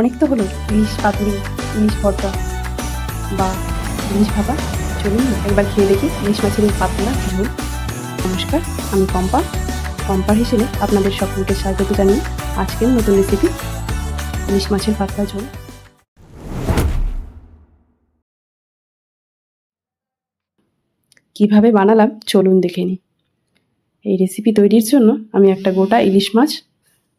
অনেক তো হলো, ইলিশ পাতুরি ইলিশ ভর্তা বা ইলিশ ভাপা, চলুন একবার খেয়ে দেখি ইলিশ মাছের এই পাতলা ঝোল নমস্কার, আমি পম্পা পম্পার হিসেবে আপনাদের সকলকে স্বাগত জানিয়ে আজকের নতুন রেসিপি ইলিশ মাছের পাতলা ঝোল। কীভাবে বানালাম চলুন দেখে নিই। এই রেসিপি তৈরির জন্য আমি একটা গোটা ইলিশ মাছ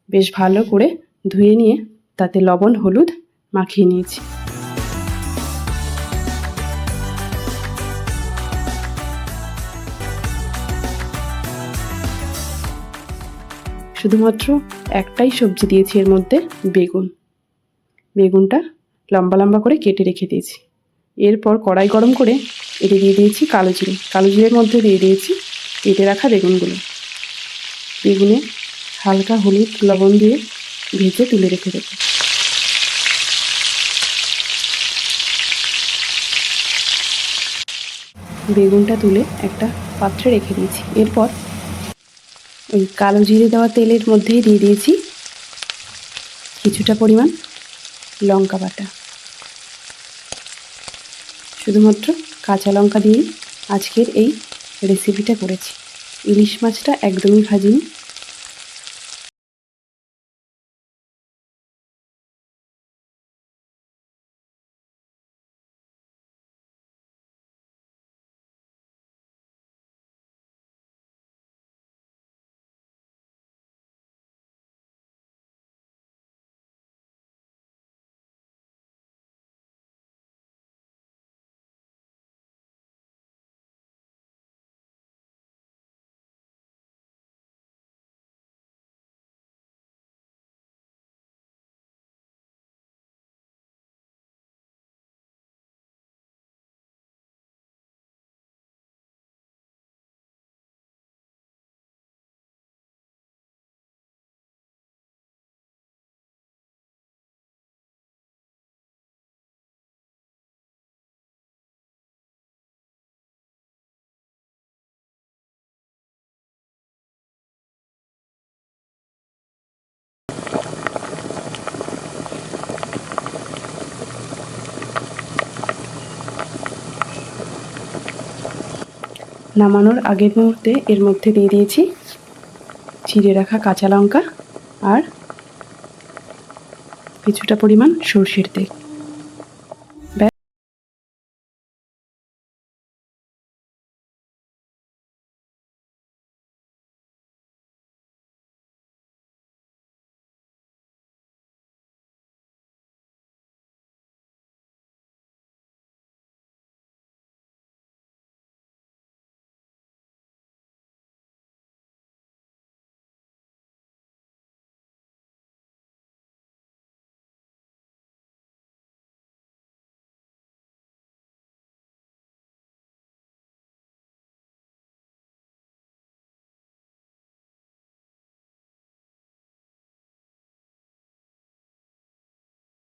বেশ ভালো করে ধুয়ে নিয়ে তাতে লবণ, হলুদ মাখিয়ে নিয়েছি। শুধুমাত্র একটাই সবজি দিয়েছি এর মধ্যে বেগুন। বেগুনটা লম্বা লম্বা করে কেটে রেখে দিয়েছি। এরপর কড়াই গরম করে এতে দিয়ে দিয়েছি কালো জিরে। কালো জিরের মধ্যে দিয়ে দিয়েছি কেটে রাখা বেগুনগুলো। বেগুনে হালকা হলুদ লবণ দিয়ে ভেজে তুলে রেখে দেবো। বেগুনটা তুলে একটা পাত্রে রেখে দিয়েছি। এরপর ওই কালো জিরে দেওয়া তেলের মধ্যেই দিয়ে দিয়েছি কিছুটা পরিমাণ লঙ্কা বাটা। শুধুমাত্র কাঁচা লঙ্কা দিয়েই আজকের এই রেসিপিটা করেছি। ইলিশ মাছটা একদমই ভাজিনি। নামানোর আগের মুহূর্তে এর মধ্যে দিয়ে দিয়েছি চিড়ে রাখা কাঁচা লঙ্কা আর কিছুটা পরিমাণ সর্ষের তেল।